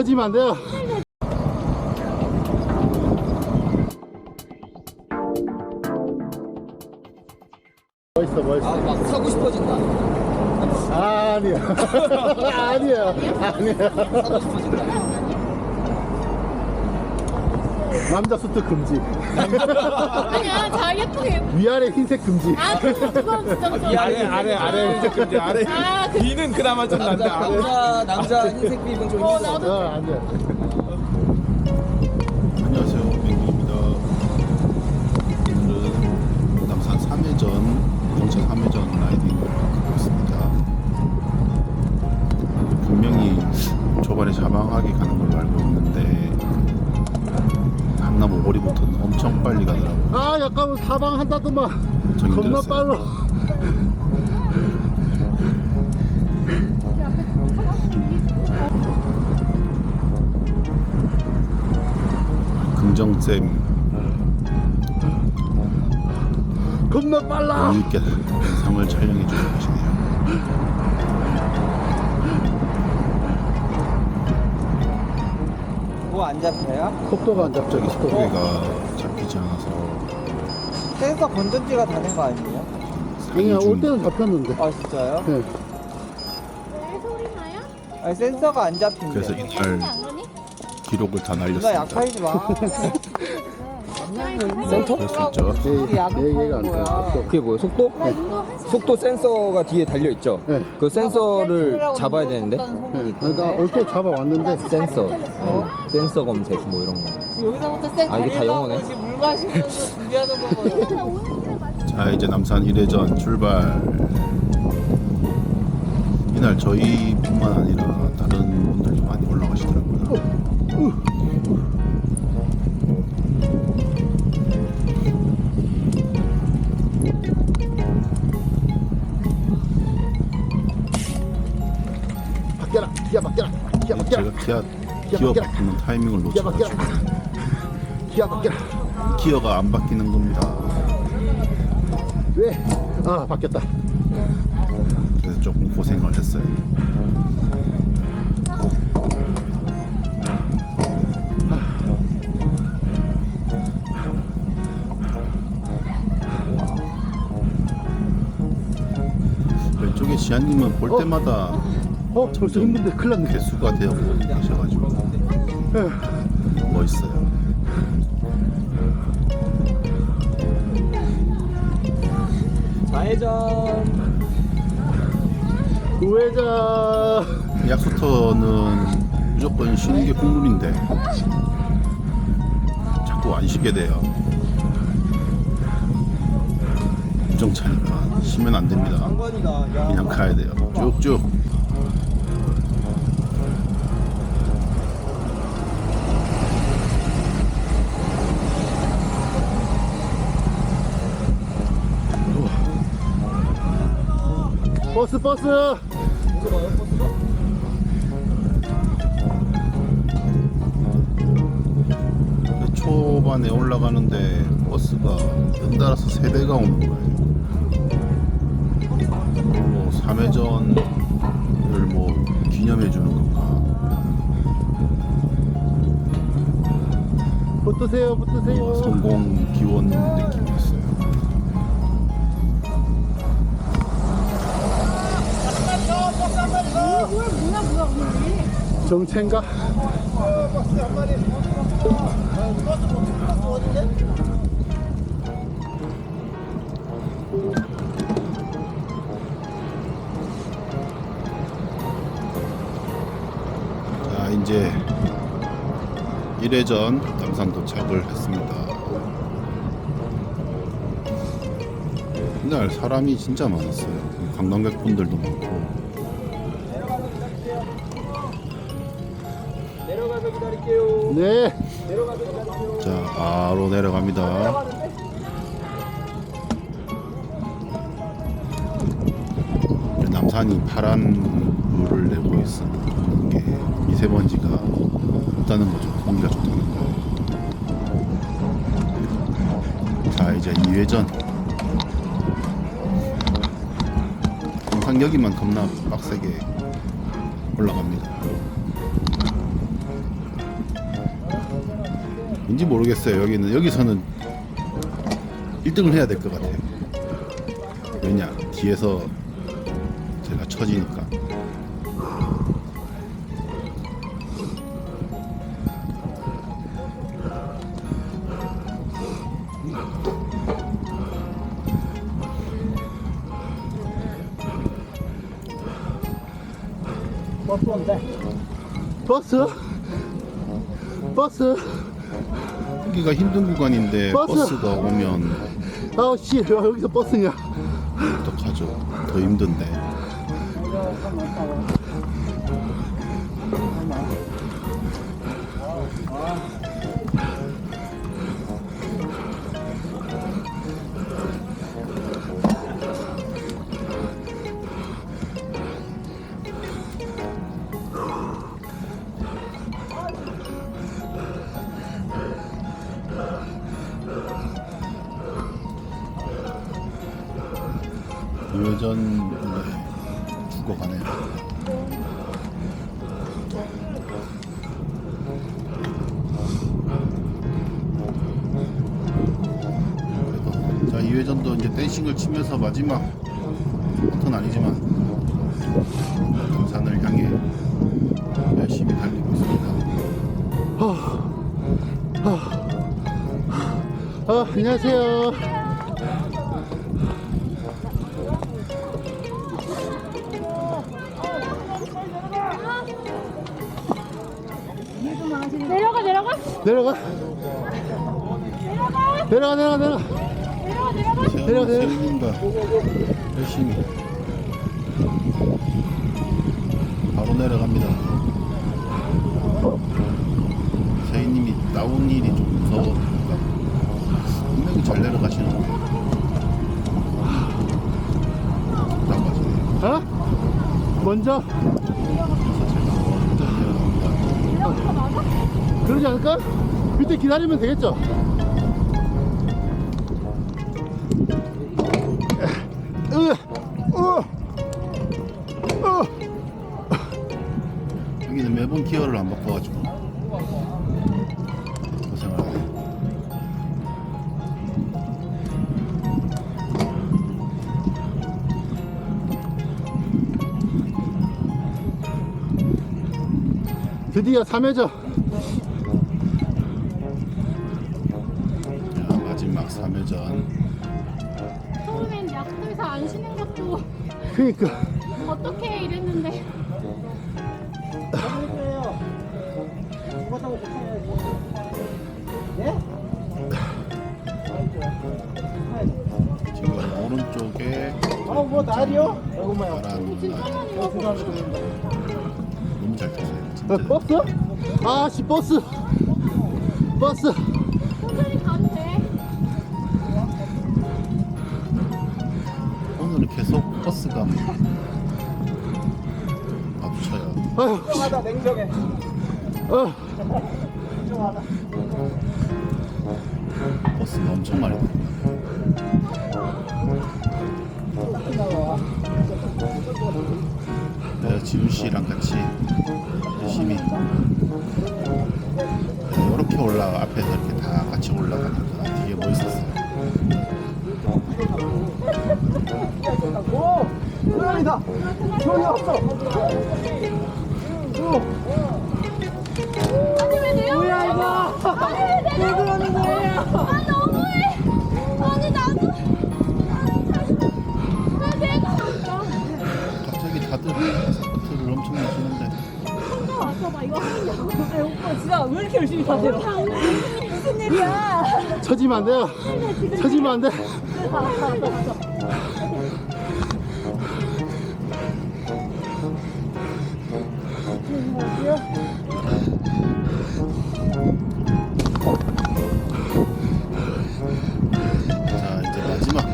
터지면 안 돼요. 멋있어, 멋있어. 아, 막 사고 싶어진다. 아니야. 아니야. 아니야. 사고 싶어진다. 남자 수트 금지. 아니야, 잘 예쁘게. 위아래 흰색 금지. 아, 그건 그건 진짜 좀. 아래 아래 아래 근데 아래 아, 그- B는 그나마 좀 난데 남자, 아래 남자, 남자 흰색 비입은 좀 어, 힘들어. 나도. 어, 안 돼. 한다더만. 겁나 힘들었어요. 빨라. 긍정쌤 겁나 빨라. 여유있게 영상을 촬영해 주고 계시네요. 뭐안 잡혀요? 속도가 안 잡죠. 속도가 잡히지 않아서 센서 건전지가 다는 거 아니에요? 아니야, 올중 때는 잡혔는데. 아, 진짜요? 네. 왜 소리 나요? 아니, 센서가 안 잡힌대. 그래서 안 이날? 기록을 다 누나 날렸습니다. 약하지 마. 센터? 그럴 수 있죠. 네, 네 개가 안 돼. 속도. 그게 뭐예요 속도? 나 이거 한 속도 센서가 뒤에 달려 있죠 네. 그 센서를 잡아야 되는데 네. 그러니까 올 때 잡아왔는데. 센서 어, 센서 검색 뭐 이런 거 여기서부터 센 아, 이게 다 영어네. 지금 물 마시면서 준비하는 거고요. 자 이제 남산 1회전 출발 이날 저희뿐만 아니라 다른 분들도 많이 올라가시더라고요 바뀌어라. 기아 바뀌어라. 기아 바뀌어라. 제가 기아 기어 바꾸는 타이밍을. 놓쳐가지고. 기어가 안 바뀌는 겁니다 왜? 아, 바뀌었다. 그래서 조금 고생을 했어요 왼쪽에 지아님은 볼 어? 때마다 어, 벌써 힘든데 큰일 났네. 개수가 되고 계셔가지고 멋있어요. 좌회전 우회전. 약수터는 무조건 쉬는 게 국룰인데 자꾸 안 쉬게 돼요. 우정차니까 쉬면 안 됩니다. 야. 그냥 가야 돼요. 쭉쭉. 버스. 초반에 올라가는데 버스가 연달아서 세 대가 오는 거예요. 뭐 3회전을 뭐 기념해 주는 건가? 붙으세요, 뭐 붙으세요. 성공 기원 느낌 정체인가? 자 이제 1회전 남산 도착을 했습니다. 이날 사람이 진짜 많았어요. 관광객분들도 많고 내려가서 기다릴게요 네. 자 바로 내려갑니다. 남산이 파란 물을 내고 있는 게 미세먼지가 없다는 거죠. 공기가 좋다는 거예요. 자 이제 2회전 항상 여기만 겁나 빡세게 올라갑니다. 왠지 모르겠어요. 여기는 여기서는 1등을 해야 될 것 같아요. 왜냐 뒤에서 제가 처지니까. 버스 온대. 버스? 버스? 여기가 힘든 구간인데 버스! 버스가 오면 아우 씨 야, 여기서 버스냐 어떡하죠? 더 힘든데. 우회전 네, 죽어가네요. 그래도 자 2회전도 이제 댄싱을 치면서 마지막 버튼 아니지만 등산을 향해 열심히 달리고 있습니다. 아 안녕하세요 내려가 내려가. 내려가. 내려가. 내려가 내려가 내려가. 내려가 내려가, 내려가. 열심히 바로 내려갑니다. 세희님이 나온 일이 좀 무서워니까. 분명히 잘 내려가시는데 안 가시네요. 어? 먼저 내려갑니다. 그러지 않을까? 밑에 기다리면 되겠죠? 여기는 매번 기어를 안 바꿔가지고. 드디어 3회죠 진짜. 처음엔 약국에서 안 쉬는 것도 그니까. 어떻게 이랬는데 뭐 어, 지금 오른쪽에 아뭐 날이요? 아이고마야 너무 잘 탔어요. 어, 버스? 아씨 버스 버스 계속 버스가 마주쳐요. 아휴 냉정하다, 냉정해. 어, 냉정하다. 버스가 엄청 많이. 네, 지훈 씨랑 같이 열심히 이렇게 올라가 앞에서 이렇게 다 같이 올라가니까 되게 멋있었어요. 소연이다! 소연이 왔어! 아니 왜 내려 뭐야, 이거! 아니 왜 내려 왜 그러는 거예요? 아 너무해 아니 나도 왜 내가 왔어 갑자기 다들 엄청 혼자 왔어 봐 이거 하는 아니 오빠 진짜 왜 이렇게 열심히 사세요? 무슨 일이야? 처지면 안 돼요 처지면 안 돼 자 이제 마지막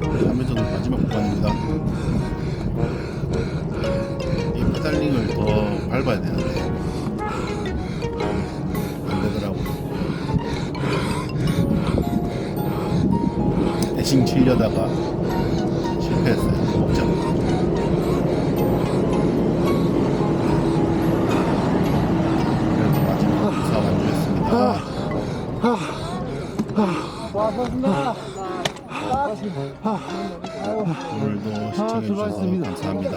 3회전 마지막 구간입니다. 이 페달링을 더 밟아야 되는데 안 되더라고. 대신 치려다가 오늘도 시청해주셔서 감사합니다.